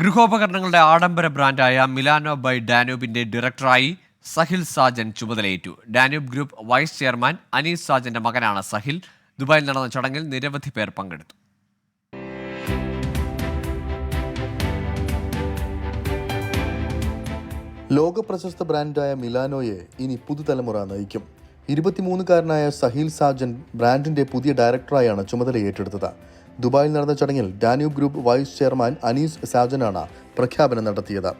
ഗൃഹോപകരണങ്ങളുടെ ആഡംബര ബ്രാൻഡായ Milano by ഡാനൂബിന്റെ ഡയറക്ടറായി സഹിൽ സാജൻ ചുമതലയേറ്റു. Danube group vice chairman Anees സാജന്റെ മകനാണ് സഹിൽ. ദുബായിൽ നടന്ന ചടങ്ങിൽ നിരവധി പേർ പങ്കെടുത്തു. ലോക പ്രശസ്ത ബ്രാൻഡായ മിലാനോയെ ഇനി പുതുതലമുറ നയിക്കും. ഇരുപത്തിമൂന്നുകാരനായ സഹീൽ സാജൻ ബ്രാൻഡിന്റെ പുതിയ ഡയറക്ടറായാണ് ചുമതല ഏറ്റെടുത്തത് ദുബായിൽ നടന്ന ചടങ്ങിൽ Danube group vice chairman Anees സാജനാണ് പ്രഖ്യാപനം നടത്തിയത്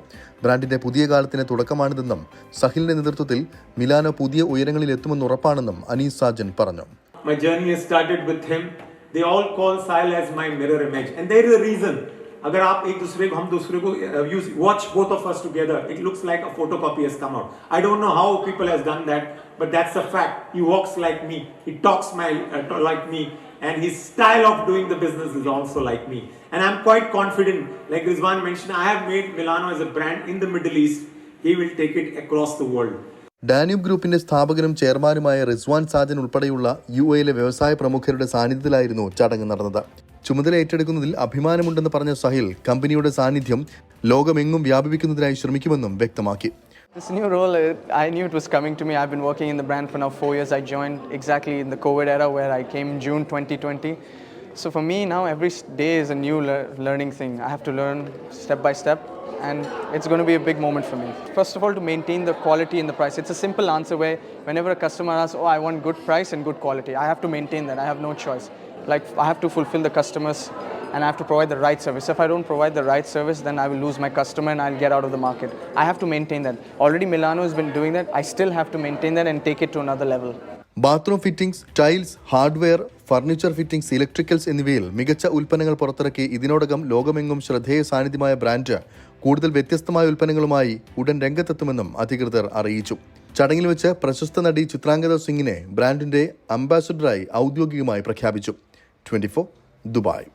ബ്രാൻഡിന്റെ പുതിയ കാലത്തിന് തുടക്കമാണിതെന്നും സഹിലിന്റെ നേതൃത്വത്തിൽ മിലാനോ പുതിയ ഉയരങ്ങളിൽ എത്തുമെന്ന് ഉറപ്പാണെന്നും അനീസ് സാജൻ പറഞ്ഞു My journey started with him. They all call Sahil as my mirror image, and there is a reason. अगर आप एक दूसरे को हम दूसरे को use watch both of us together it looks like a photocopy has come out i don't know how people has done that but that's a fact he walks like me he talks my, uh, like me and his style of doing the business is also like me and i'm quite confident like rizwan mentioned i have made milano as a brand in the middle east he will take it across the world Danube ഗ്രൂപ്പിന്റെ സ്ഥാപകനും ചെയർമാനുമായ റിസ്വാൻ സാജൻ ഉൾപ്പെടെയുള്ള U എയിലെ വ്യവസായ പ്രമുഖരുടെ സാന്നിധ്യത്തിലായിരുന്നു ചടങ്ങ് നടന്നത് ചുമതല ഏറ്റെടുക്കുന്നതിൽ അഭിമാനമുണ്ടെന്ന് പറഞ്ഞ സഹിൽ കമ്പനിയുടെ സാന്നിധ്യം ലോകമെങ്ങും വ്യാപിപ്പിക്കുന്നതിനായി ശ്രമിക്കുമെന്നും വ്യക്തമാക്കി This new role, uh, I knew it was coming to me. I've been working in the brand for now four years. I joined exactly in the COVID era where I came June 2020. So for me now, every day is a new lear- learning thing. I have to learn step by step, and it's going to be a big moment for me. First of all, to maintain the quality and the price. It's a simple answer where whenever a customer asks, "Oh, I want good price and good quality," I have to maintain that. I have no choice. Like I have to fulfill the customers and I have to provide the right service. If I don't provide the right service, then I will lose my customer and I'll get out of the market. I have to maintain that. Already Milano has been doing that. I still have to maintain that and take it to another level. Bathroom fittings tiles hardware furniture fittings electricals എന്നിവയിൽ മികച്ച ഉൽപ്പന്നങ്ങൾ പുറത്തിറക്കി ഇതിനോടകം ലോകമെങ്ങും ശ്രദ്ധേയ സാന്നിധ്യമായ brand കൂടുതൽ വ്യത്യസ്തമായ ഉൽപ്പന്നങ്ങളുമായി ഉടൻ രംഗത്തെത്തുമെന്നും അധികൃതർ അറിയിച്ചു. ചടങ്ങിൽ വെച്ച് പ്രശസ്ത നടി ചിത്രാംഗത സിംഗിനെ ബ്രാൻഡിന്റെ അംബാസഡറായി ഔദ്യോഗികമായി പ്രഖ്യാപിച്ചു. Twenty Dubai.